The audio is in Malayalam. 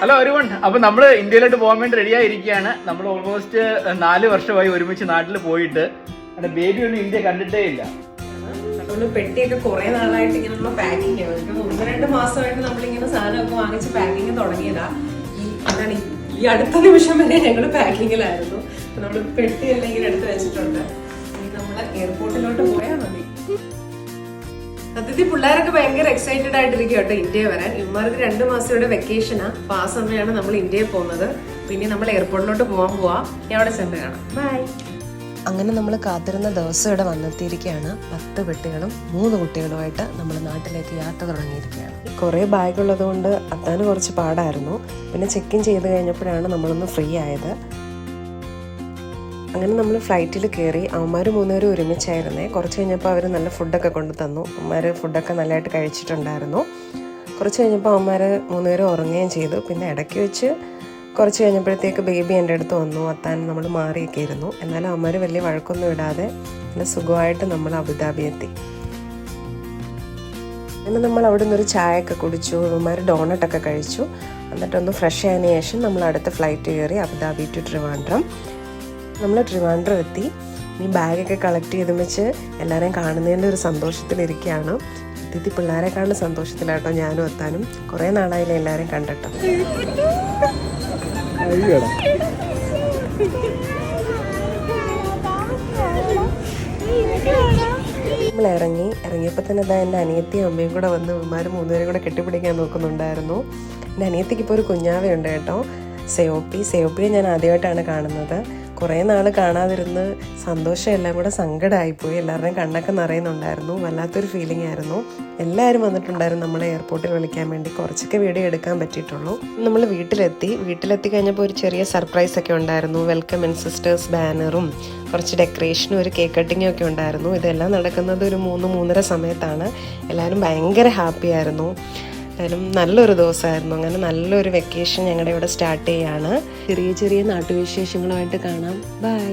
ഹലോ ഒരുവൺ അപ്പൊ നമ്മൾ ഇന്ത്യയിലോട്ട് പോകാൻ വേണ്ടി റെഡി ആയിരിക്കുകയാണ്. നമ്മൾ ഓൾമോസ്റ്റ് നാല് വർഷമായി ഒരുമിച്ച് നാട്ടിൽ പോയിട്ട്. എന്റെ ബേബി ഒന്നും ഇന്ത്യ കണ്ടിട്ടേ ഇല്ല. പെട്ടിയൊക്കെ കുറെ നാളായിട്ട് ഇങ്ങനെ നമ്മൾ പാക്കിങ് ഒന്ന് രണ്ട് മാസമായിട്ട് നമ്മളിങ്ങനെ സാധനമൊക്കെ വാങ്ങിച്ച് പാക്കിങ് തുടങ്ങിയതാ. എന്താണ് ഈ- അടുത്ത നിമിഷം വരെ ഞങ്ങൾ പാക്കിങ്ങിലായിരുന്നു നമ്മൾ പെട്ടിയെല്ലാം ഇങ്ങനെ എടുത്ത് വെച്ചിട്ടുണ്ട്. ഇനി നമ്മൾ എയർപോർട്ടിലോട്ട് പോയാൽ മതി. സത്യത്തിൽ പിള്ളേരൊക്കെ ഭയങ്കര എക്സൈറ്റഡ് ആയിട്ടിരിക്കും കേട്ടോ ഇന്ത്യ വരാൻ. ഇവന്മാർക്ക് രണ്ട് മാസത്തെ ഇവിടെ വെക്കേഷനാ അപ്പൊ ആ സമയമാണ് നമ്മൾ ഇന്ത്യയിൽ പോകുന്നത്. പിന്നെ നമ്മൾ എയർപോർട്ടിലോട്ട് പോകാൻ പോവാ. അവിടെ ചെന്ന് കാണാം. ബൈ അങ്ങനെ നമ്മൾ കാത്തിരുന്ന ദിവസം ഇവിടെ വന്നെത്തിയിരിക്കുകയാണ്. പത്ത് പെട്ടികളും മൂന്ന് കുട്ടികളുമായിട്ട് നമ്മൾ നാട്ടിലേക്ക് യാത്ര തുടങ്ങിയിരിക്കുകയാണ്. കുറേ ബാഗുള്ളത് കൊണ്ട് അത്താന് കുറച്ച് പാടായിരുന്നു. പിന്നെ ചെക്ക് ഇൻ ചെയ്ത് കഴിഞ്ഞപ്പോഴാണ് നമ്മളൊന്ന് ഫ്രീ ആയത്. അങ്ങനെ നമ്മൾ ഫ്ലൈറ്റിൽ കയറി അവന്മാർ മൂന്നുപേരും ഒരുമിച്ചായിരുന്നേ. കുറച്ച് കഴിഞ്ഞപ്പോൾ അവർ നല്ല ഫുഡൊക്കെ കൊണ്ടു തന്നു. അവന്മാർ ഫുഡൊക്കെ നല്ലതായിട്ട് കഴിച്ചിട്ടുണ്ടായിരുന്നു. കുറച്ച് കഴിഞ്ഞപ്പോൾ അവന്മാർ മൂന്നുപേരും ഉറങ്ങുകയും ചെയ്തു. പിന്നെ ഇടയ്ക്ക് വെച്ച് കുറച്ച് കഴിഞ്ഞപ്പോഴത്തേക്ക് ബേബി എന്റെ അടുത്ത് വന്നു. അത്താൻ നമ്മൾ മാറിയൊക്കെ ഇരുന്നു. എന്നാലും അവന്മാർ വലിയ വഴക്കൊന്നും ഇടാതെ നല്ല സുഖമായിട്ട് നമ്മൾ അബുദാബി എത്തി. അങ്ങനെ നമ്മൾ അവിടെ നിന്നൊരു ചായയൊക്കെ കുടിച്ചു. അവന്മാർ ഡോണട്ടൊക്കെ കഴിച്ചു. എന്നിട്ടൊന്ന് ഫ്രഷ് ആയതിനു ശേഷം നമ്മൾ അടുത്ത ഫ്ലൈറ്റ് കയറി അബുദാബി ടു ട്രിവാൻഡ്രം നമ്മൾ ട്രിവാൻഡ്രം എത്തി. ഈ ബാഗൊക്കെ കളക്ട് ചെയ്ത് വെച്ച് എല്ലാവരെയും കാണുന്നതിന്റെ ഒരു സന്തോഷത്തിലിരിക്കുകയാണ് അതിഥി പിള്ളേരെ കാണുന്ന സന്തോഷത്തിലാട്ടോ ഞാനും എത്താനും. കുറേ നാളായില്ല എല്ലാവരെയും കണ്ടിട്ടോ. നമ്മൾ ഇറങ്ങി. ഇറങ്ങിയപ്പോൾ തന്നെ ഇതാ എന്റെ അനിയത്തിയും അമ്മയും കൂടെ വന്ന് ഇവന്മാർ മൂന്നുപേരും കൂടെ കെട്ടിപ്പിടിക്കാൻ നോക്കുന്നുണ്ടായിരുന്നു. എന്റെ അനിയത്തിക്ക് ഇപ്പോൾ ഒരു കുഞ്ഞാവയുണ്ട് കേട്ടോ. സെയോപ്പി. സെയോപ്പിയെ ഞാൻ ആദ്യമായിട്ടാണ് കാണുന്നത്. കുറേ നാൾ കാണാതിരുന്ന് സന്തോഷം എല്ലാം കൂടെ സങ്കടമായിപ്പോയി. എല്ലാവരുടെയും കണ്ണൊക്കെ നിറയുന്നുണ്ടായിരുന്നു. വല്ലാത്തൊരു ഫീലിംഗ് ആയിരുന്നു. എല്ലാവരും വന്നിട്ടുണ്ടായിരുന്നു നമ്മളെ എയർപോർട്ടിൽ വിളിക്കാൻ വേണ്ടി. കുറച്ചൊക്കെ വീഡിയോ എടുക്കാൻ പറ്റിയിട്ടുള്ളൂ. നമ്മൾ വീട്ടിലെത്തി. വീട്ടിലെത്തി കഴിഞ്ഞപ്പോൾ ഒരു ചെറിയ സർപ്രൈസ് ഒക്കെ ഉണ്ടായിരുന്നു. വെൽക്കം ഇൻ സിസ്റ്റേഴ്സ് ബാനറും കുറച്ച് ഡെക്കറേഷനും ഒരു കേക്ക് കട്ടിങ്ങും ഒക്കെ ഉണ്ടായിരുന്നു. ഇതെല്ലാം നടക്കുന്നത് ഒരു മൂന്ന് മൂന്നര സമയത്താണ്. എല്ലാവരും ഭയങ്കര ഹാപ്പി ആയിരുന്നു. എന്തായാലും നല്ലൊരു ദിവസമായിരുന്നു. അങ്ങനെ നല്ലൊരു വെക്കേഷൻ ഞങ്ങളുടെ ഇവിടെ സ്റ്റാർട്ട് ചെയ്യാണ്. ചെറിയ ചെറിയ നാട്ടുവിശേഷങ്ങളുമായിട്ട് കാണാം. ബൈ